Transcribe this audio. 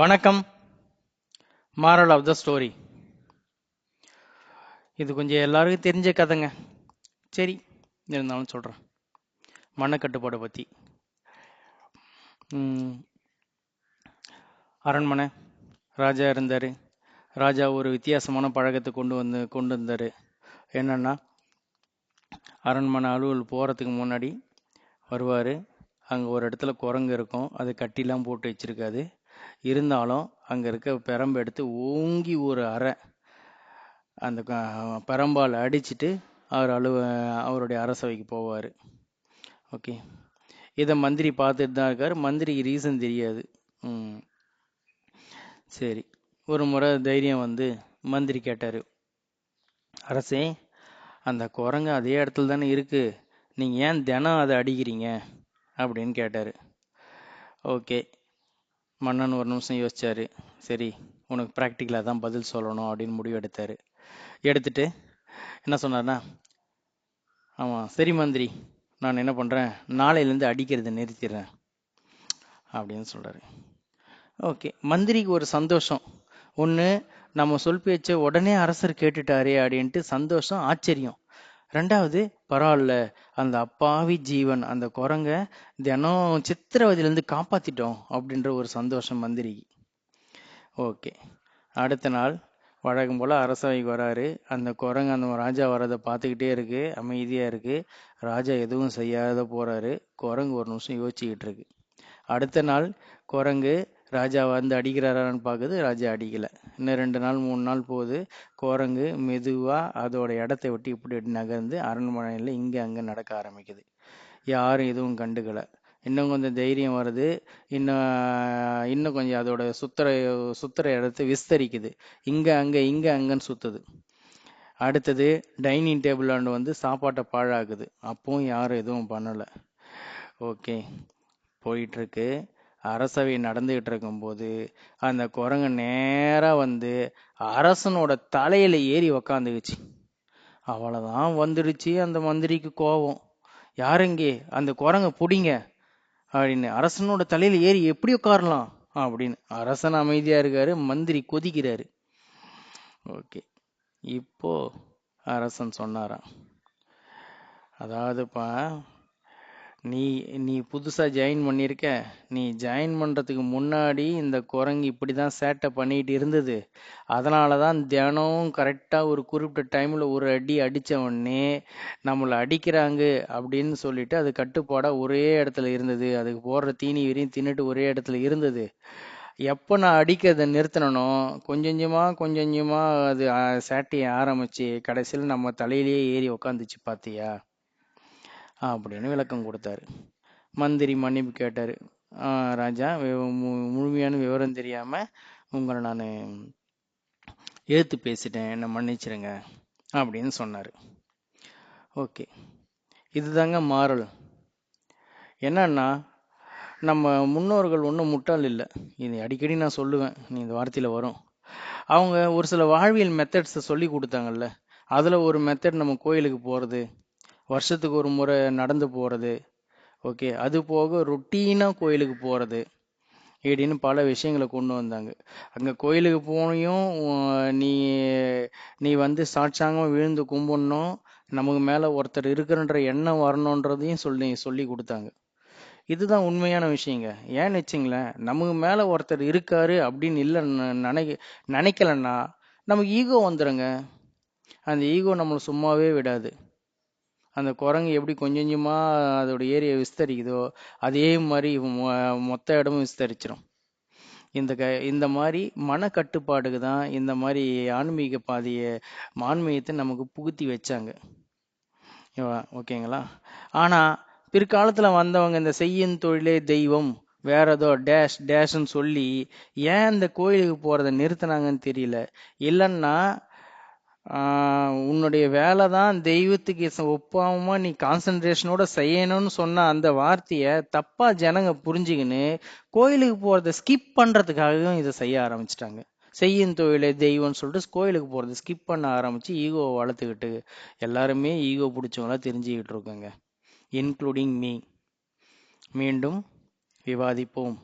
வணக்கம். Moral of the story இது கொஞ்சம் எல்லாருக்கும் தெரிஞ்ச கதைங்க. சரி இருந்தாலும் சொல்கிறேன் மனக்கட்டுப்பாடை பற்றி அரண்மனை. ராஜா இருந்தார். ராஜா ஒரு வித்தியாசமான பழக்கத்தை கொண்டு வந்து கொண்டு வந்தார். என்னென்னா அரண்மனை அலுவல் போகிறதுக்கு முன்னாடி வருவார். அங்கே ஒரு இடத்துல குரங்கு இருக்கும். அது கட்டிலாம் போட்டு வச்சிருக்காது. இருந்தாலும் அங்கே இருக்க பெரம்பு எடுத்து ஓங்கி ஒரு அறை அந்த பெரம்பால் அடிச்சிட்டு அவர் அலுவ அவருடைய அரசவைக்கு போவார். ஓகே. இதை மந்திரி பார்த்துட்டு தான் இருக்கார். மந்திரிக்கு ரீசன் தெரியாது. ம். சரி. ஒரு முறை தைரியம் வந்து மந்திரி கேட்டார். அரசே அந்த குரங்கு அதே இடத்துல தானே இருக்கு. நீங்கள் ஏன் தினம் அதை அடிக்கிறீங்க? அப்படின்னு கேட்டார். ஓகே. மன்னன் ஒரு நிமிஷம் யோசிச்சார் சரி உனக்கு ப்ராக்டிக்கலாக தான் பதில் சொல்லணும் அப்படின்னு முடிவு எடுத்தார். எடுத்துட்டு என்ன சொன்னார்னா ஆமாம் சரி மந்திரி நான் என்ன பண்ணுறேன் நாளையிலேருந்து அடிக்கிறதை நிறுத்திடுறேன் அப்படின்னு சொல்கிறாரு ஓகே மந்திரிக்கு ஒரு சந்தோஷம். ஒன்று நம்ம சொல் பேச்சை உடனே அரசர் கேட்டுட்டாரே அப்படின்ட்டு சந்தோஷம் ஆச்சரியம். ரெண்டாவது பரவாயில்ல. அந்த அப்பாவி ஜீவன் அந்த குரங்க தினம் சித்திரவதையிலேருந்து காப்பாற்றிட்டோம் அப்படின்ற ஒரு சந்தோஷம் மந்திரிக்கு ஓகே. அடுத்த நாள் வழக்கம் போல் அரசவைக்கு வராரு. அந்த குரங்கு அந்த ராஜா வரதை பார்த்துக்கிட்டே இருக்கு. அமைதியாக இருக்கு. ராஜா எதுவும் செய்யாத போகிறாரு குரங்கு ஒரு நிமிஷம் யோசிச்சுக்கிட்டு இருக்கு. அடுத்த நாள் குரங்கு ராஜா வந்து அடிக்கிறாரான்னு பார்க்குது ராஜா அடிக்கலை. இன்னும் ரெண்டு நாள் மூணு நாள் போகுது. குரங்கு மெதுவாக அதோட இடத்த விட்டு இப்படி இப்படி நகர்ந்து அரண்மனையில் இங்கே அங்கே நடக்க ஆரம்பிக்குது. யாரும் எதுவும் கண்டுக்கலை. இன்னும் கொஞ்சம் தைரியம் வருது. இன்னும் இன்னும் கொஞ்சம் அதோட சுத்துற சுத்துற இடத்த விஸ்தரிக்குது. இங்கே அங்கே இங்கே அங்கன்னு சுத்துது. அடுத்தது டைனிங் டேபிளாண்டு வந்து சாப்பாட்டை பாழாக்குது. அப்பவும் யாரும் எதுவும் பண்ணலை. ஓகே. போயிட்டுருக்கு அரசவை நடந்துகிட்டு இருக்கும்போது அந்த குரங்கு நேரா வந்து அரசனோட தலையில ஏறி உக்காந்துக்குச்சு அவ்வளவுதான் வந்துடுச்சு அந்த மந்திரிக்கு கோபம். யாருங்கே அந்த குரங்க புடிங்க அப்படின்னு. அரசனோட தலையில ஏறி எப்படி உட்காரலாம்? அப்படின்னு. அரசன் அமைதியா இருக்காரு மந்திரி கொதிக்கிறாரு. ஓகே. இப்போ அரசன் சொன்னாராம். அதாவதுப்பா நீ நீ புதுசாக ஜாயின் பண்ணியிருக்க நீ ஜாயின் பண்ணுறதுக்கு முன்னாடி இந்த குரங்கு இப்படி தான் சேட்டை பண்ணிகிட்டு இருந்தது. அதனால தான் தினம் கரெக்டாக ஒரு குறிப்பிட்ட டைமில் ஒரு அடி அடித்தவொடனே உடனே நம்மளை அடிக்கிறாங்க அப்படின்னு சொல்லிட்டு அது கட்டுப்பாடாக ஒரே இடத்துல இருந்தது. அதுக்கு போடுற தீனி வரையும் தின்னுட்டு ஒரே இடத்துல இருந்தது. எப்போ நான் அடிக்கிறத நிறுத்தினோ கொஞ்சம் கொஞ்சமாக கொஞ்சம் கொஞ்சமாக அது சேட்டையை ஆரம்பிச்சு கடைசியில் நம்ம தலையிலேயே ஏறி உக்காந்துச்சு பார்த்தியா அப்படின்னு விளக்கம் கொடுத்தாரு. மந்திரி மன்னிப்பு கேட்டார். ராஜா மு- முழுமையான விவரம் தெரியாமல் உங்களை நான் எதிர்த்து பேசிட்டேன். என்னை மன்னிச்சிருங்க அப்படின்னு சொன்னார். ஓகே. இதுதாங்க மாறல். என்னன்னா நம்ம முன்னோர்கள் ஒன்றும் முட்டாள் இல்லை. இது அடிக்கடி நான் சொல்லுவேன். நீ இந்த வார்த்தையில் வரும். அவங்க ஒரு சில வாழ்வியல் மெத்தட்ஸை சொல்லி கொடுத்தாங்கல்ல. அதில் ஒரு மெத்தட் நம்ம கோயிலுக்கு போகிறது வருஷத்துக்கு ஒரு முறை நடந்து போகிறது ஓகே அது போக ரொட்டீனாக கோயிலுக்கு போகிறது இப்படின்னு பல விஷயங்களை கொண்டு வந்தாங்க. அங்கே கோயிலுக்கு போனியும் நீ நீ வந்து சாட்சாங்கமாக விழுந்து கும்பிடணும் நமக்கு மேலே ஒருத்தர் இருக்கிறன்ற எண்ணம் வரணுன்றதையும் சொல்லி சொல்லி கொடுத்தாங்க. இதுதான் உண்மையான விஷயங்க. ஏன்னு வச்சுங்களேன் நமக்கு மேலே ஒருத்தர் இருக்காரு அப்படின்னு இல்லை நினைக்க நினைக்கலன்னா நமக்கு ஈகோ வந்துடுங்க அந்த ஈகோ நம்மளை சும்மாவே விடாது. அந்த குரங்கு எப்படி கொஞ்சம் கொஞ்சமாக அதோட ஏரியை விஸ்தரிக்குதோ அதே மாதிரி மொ- மொத்த இடமும் விஸ்தரிச்சிடும் இந்த க இந்த மாதிரி மனக்கட்டுப்பாடுக்கு தான் இந்த மாதிரி ஆன்மீக பாதையை ஆன்மீகத்தை நமக்கு புகுத்தி வச்சாங்க. ஓகேங்களா? ஆனால் பிற்காலத்தில் வந்தவங்க இந்த செய்யும் தொழிலே தெய்வம் வேற ஏதோ டேஷ் டேஷ்ன்னு சொல்லி ஏன் இந்த கோயிலுக்கு போகிறத நிறுத்தினாங்கன்னு தெரியல. இல்லைன்னா உன்னுடைய வேலை தான் தெய்வத்துக்கு ச- ஒப்பாம நீ கான்சன்ட்ரேஷனோட செய்யணும்னு சொன்ன அந்த வார்த்தையை தப்பா ஜனங்க புரிஞ்சுக்கின்னு கோயிலுக்கு போறத ஸ்கிப் பண்றதுக்காகவும் இதை செய்ய ஆரம்பிச்சிட்டாங்க. செய்யும் தொழிலே தெய்வம்னு சொல்லிட்டு கோயிலுக்கு போறது ஸ்கிப் பண்ண ஆரம்பிச்சு ஈகோவை வளர்த்துக்கிட்டு எல்லாருமே ஈகோ பிடிச்சவங்களா தெரிஞ்சுக்கிட்டு இருக்கோங்க. இன்க்ளூடிங் மீ மீண்டும் விவாதிப்போம்.